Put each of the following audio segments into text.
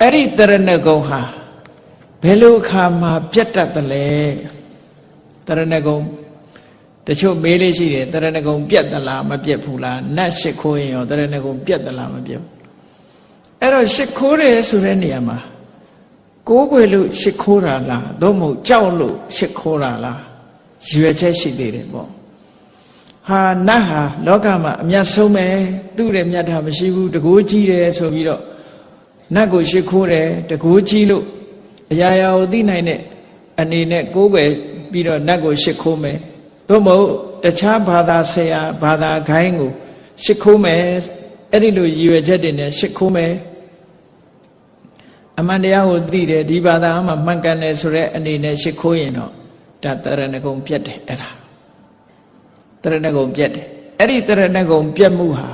အဲ့ဒီတရဏဂုံဟာဘယ်လိုအခါမှာပြတ်တတ်တယ်လဲတရဏဂုံတချို့မေးလေးရှိတယ်တရဏဂုံပြတ်သလားမပြတ်ဘူးလားနတ်ရှ िख ိုးရင်ရောတရဏဂုံပြတ်သလားမပြတ်ဘူးအဲ့တော့ရှ िख ိုးတယ်ဆိုတဲ့နေရာမှာကိုးကွယ်လို့ရှ िख ိုးတာလားသို့မဟုတ်ကြောက်လို့ရှ िख ိုးတာလားရွယ်ချက်ရှိသေးတယ်ပေါ့ဟာနတ်ဟာလောကမှာအမျက်ဆုံးပဲသူ့ရဲ့မြတ်တာမရှိဘူးတကိုးကြီးတယ်ဆိုပြီးတော့ နတ်ကိုရှ िख ိုးတယ်တကိုးကြီးလို့အရာရာကိုသိနိုင်တဲ့အနေနဲ့ကိုးကွယ်ပြီးတော့နတ်ကိုရှ िख ိုးမယ်သို့မဟုတ်တခြားဘာသာဆရာဘာသာခိုင်းကိုရှ िख ိုးမယ်အဲ့ဒီလိုရည်ရွယ်ချက်တွေနဲ့ရှ िख ိုးမယ်အမှန်တရားကိုသိတယ်ဒီဘာသာမှာမှန်ကန်တယ်ဆိုတဲ့အနေနဲ့ရှ िख ိုးရင်တော့ဒါတရဏဂုံပြတ်တယ်အဲ့ဒါတရဏဂုံပြတ်တယ်အဲ့ဒီတရဏဂုံပြတ်မှုဟာ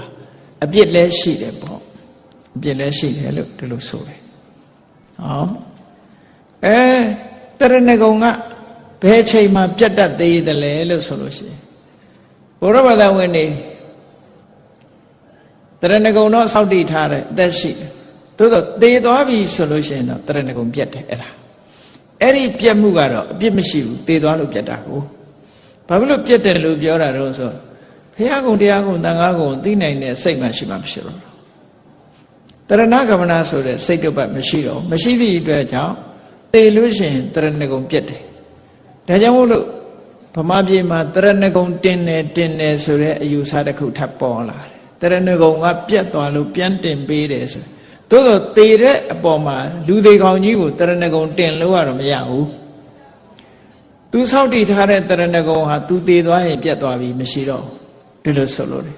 အပြစ်လဲရှိတယ်ပေါ့ အပြစ်လဲရှိတယ်လို့ဒီလိုဆိုတယ်ဟောအဲတရဏဂုံကဘယ်ချိန်မှပြတ်တတ်သေးတယ်လဲလို့ဆိုလို့ရှိရင်ဘုရားဘာသာဝင်နေတရဏဂုံတော့စောက်တည်ထားတယ်အသက်ရှိတယ်သို့တော့သေသွားပြီဆိုလို့ရှိရင်တော့တရဏဂုံပြတ်တယ်အဲ့ဒါအဲ့ဒီပြတ်မှုကတော့အပြစ်မရှိဘူးသေသွားလို့ပြတ်တာကိုဘာဖြစ်လို့ပြတ်တယ်လို့ပြောတာတော့ဆိုဘုရားကုံတရားကုံတန်ခါကုံသိနိုင်တဲ့စိတ်မှရှိမှမရှိတော့ဘူး တရဏဂမနာဆိုတဲ့စိတ်တုပ်ပတ်မရှိတော့ဘူးမရှိသည့်အတွက်ကြောင့်သေလို့ရှိရင်တရဏဂုံပြတ်တယ်ဒါကြောင့်မို့လို့ဗမာပြည်မှာတရဏဂုံတင်တယ်တင်တယ်ဆိုတဲ့အယူဆတစ်ခုထပ်ပေါ်လာတယ်တရဏဂုံကပြတ်သွားလို့ပြန်တင်ပေးတယ်ဆိုသို့တော့သေတဲ့အပေါ်မှာလူသေးကောင်ကြီးကိုတရဏဂုံတင်လို့ရတော့မရဘူးသူဆောက်တည်ထားတဲ့တရဏဂုံဟာသူသေသွားရင်ပြတ်သွားပြီမရှိတော့ဘူးဒီလိုဆိုလို့တယ်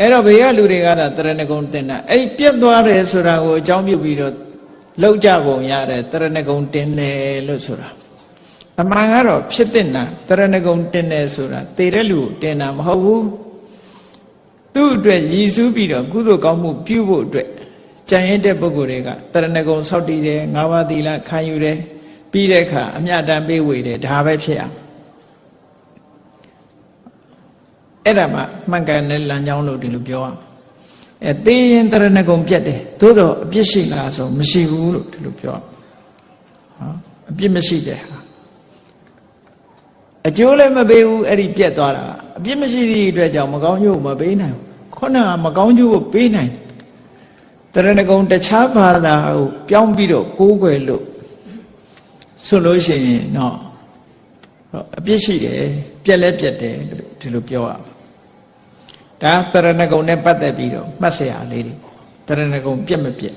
အဲ့တော့ဘေးကလူတွေကသာတရဏဂုံတင်တာအဲ့ပြတ်သွားတယ်ဆိုတာကိုအကြောင်းပြုပြီးတော့လောက်ကြပုံရတယ်တရဏဂုံတင်တယ်လို့ဆိုတာအမှန်ကတော့ဖြစ်တဲ့နာတရဏဂုံတင်တယ်ဆိုတာသေတဲ့လူကိုတင်တာမဟုတ်ဘူးသူ့အတွက်ရည်စူးပြီးတော့ကုသိုလ်ကောင်းမှုပြုဖို့အတွက်ကြံရတဲ့ပုဂ္ဂိုလ်တွေကတရဏဂုံဆောက်တည်တယ်ငါးပါးသီလခံယူတယ်ပြီးတဲ့အခါအမြတ်တမ်းပေးဝေတယ်ဒါပဲဖြစ်အောင် အဲ့ဒါမှမှန်ကန်တဲ့လမ်းကြောင်းလို့ဒီလိုပြောအောင်အဲသေရင်တရဏဂုံပြတ်တယ်သို့တော့အပြစ်ရှိလားဆိုမရှိဘူးလို့ဒီလိုပြောအောင်ဟောအပြစ်မရှိတဲ့ဟာအကျိုးလည်းမပေးဘူးအဲ့ဒီပြက်သွားတာအပြစ်မရှိသည့်အတွက်ကြောင့်မကောင်းကျိုးမပေးနိုင်ဘူးခုနကမကောင်းကျိုးကိုပေးနိုင်တယ်တရဏဂုံတခြားဘာသာကိုပြောင်းပြီးတော့ကိုးကွယ်လို့ဆိုလို့ရှိရင်တော့အပြစ်ရှိတယ်ပြက်လဲပြက်တယ်လို့ဒီလိုပြောရမှာ ဒါတရဏဂုံနဲ့ပတ်သက်ပြီးတော့မှတ်စရာလေးတွေတရဏဂုံပြက်မပြက်